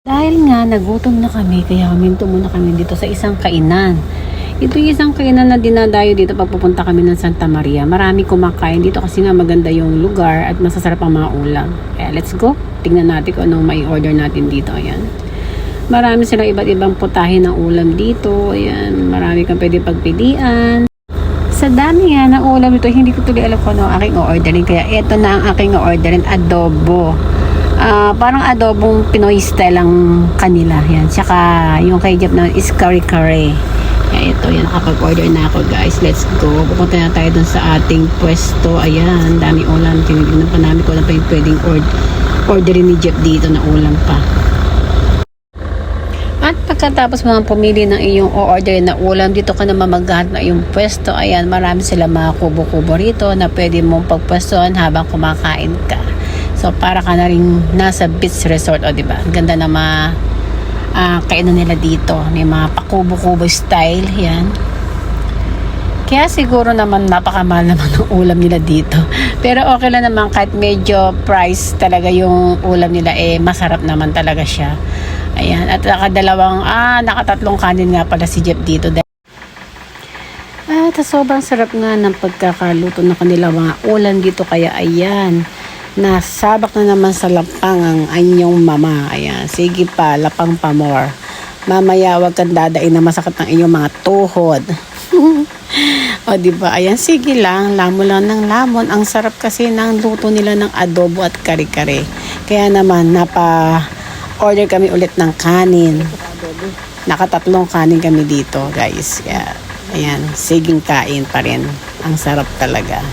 Dahil nga nagutom na kami, kaya huminto muna kami dito sa isang kainan. Ito yung isang kainan na dinadayo dito pag pupunta kami ng Santa Maria. Marami kumakain dito kasi nga maganda yung lugar at masasarap ang mga ulam. Kaya let's go. Tingnan natin kung anong may order natin dito. Ayan. Marami silang iba't ibang putahe ng ulam dito. Ayan. Marami kang pwede pagpilian. Sa dami nga ng ulam ito, hindi ko tuloy alam kung ano ang aking orderin. Kaya ito na ang aking orderin, adobo. Ah, parang adobong Pinoy style ang kanila. Yan. Tsaka yung kay Jeff naman is curry-curry. Kaya ito, yan, nakapag-order na ako guys. Let's go. Pupunta na tayo dun sa ating pwesto. Ayan, dami ulam. Tinignan pa namin kung ano pa yung pwedeng ord- orderin ni Jeff dito na ulam pa. At pagkatapos mga pumili ng iyong o-order na ulam, dito ka naman maghahanap na iyong pwesto. Ayan, marami sila mga kubo-kubo rito na pwede mong pagpwestohan habang kumakain ka. So, para ka na rin nasa beach resort, o diba? Ang ganda na mga ah, kainan nila dito. May mga pakubo-kubo style, yan. Kaya siguro naman napakamahal naman ng ulam nila dito. Pero okay lang naman kahit medyo price talaga yung ulam nila eh masarap naman talaga siya. Ayan, at nakadalawang, ah, nakatatlong kanin nga pala si Jeff dito. At sobrang sarap nga ng pagkakaluto ng kanila mga ulam dito. Kaya ayan, nasabak na naman sa lapang ang anyong mama. Ayan, sige pa, lapang pa more. Mamaya wag kang dadain na masakit ang inyong mga tuhod. o di ba? Ayan, sige lang, lamon lang ng lamon. Ang sarap kasi ng luto nila ng adobo at kare-kare. Kaya naman, napa order kami ulit ng kanin. Nakatatlong kanin kami dito, guys. Kaya, ayan, siging kain pa rin. Ang sarap talaga.